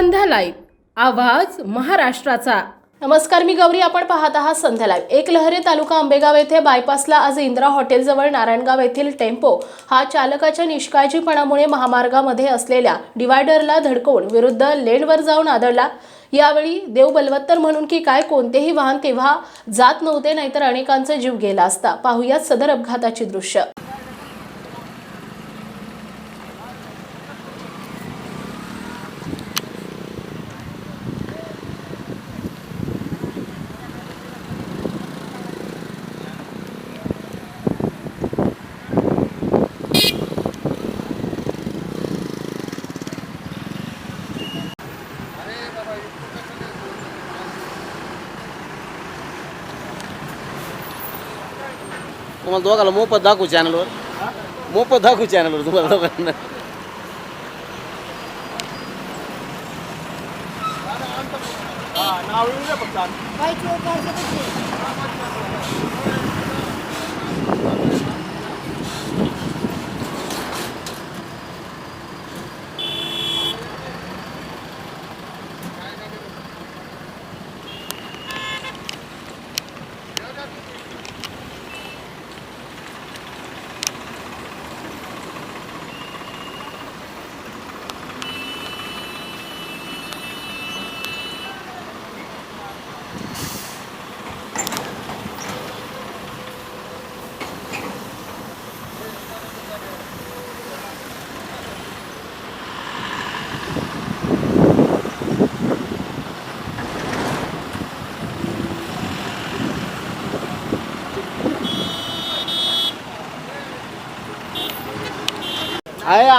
संध्या live. आवाज महाराष्ट्राचा. नमस्कार मी गौरी. आपण पाहत आहात संध्या लाईव्ह. एक लहरे तालुका आंबेगाव येथे बायपासला आज इंदिरा हॉटेलजवळ नारायणगाव येथील टेम्पो हा चालकाच्या निष्काळजीपणामुळे महामार्गामध्ये असलेल्या डिवायडरला धडकवून विरुद्ध लेनवर जाऊन आदळला. यावेळी देव बलवत्तर म्हणून की काय कोणतेही वाहन तेव्हा जात नव्हते नाहीतर अनेकांचा जीव गेला असता. पाहुयात सदर अपघाताची दृश्य. तुम्हाला दोघाला मोफत दाखवू चॅनलवर मोफत दाखवू चॅनलवर तुम्हाला दोघांना.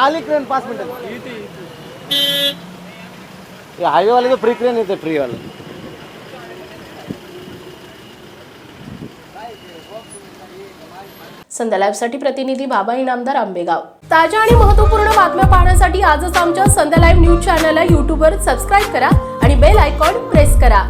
ಆಲಿ ಕ್ರೇನ್ ಪಾಸ್ ಮಾಡ್ತದೆ ಈ ಹೈವೇ ಒಳಗೆ ಫ್ರೀ ಕ್ರೇನ್ ಇದೆ ಫ್ರೀ ಒಳಗೆ संध्या लाईव्हसाठी प्रतिनिधी बाबा इनामदार आंबेगाव. ताज्या आणि महत्त्वपूर्ण बातम्या पाहण्यासाठी आजच आमच्या संध्या लाईव्ह न्यूज चॅनलला यूट्यूबवर सबस्क्राईब करा आणि बेल आयकॉन प्रेस करा.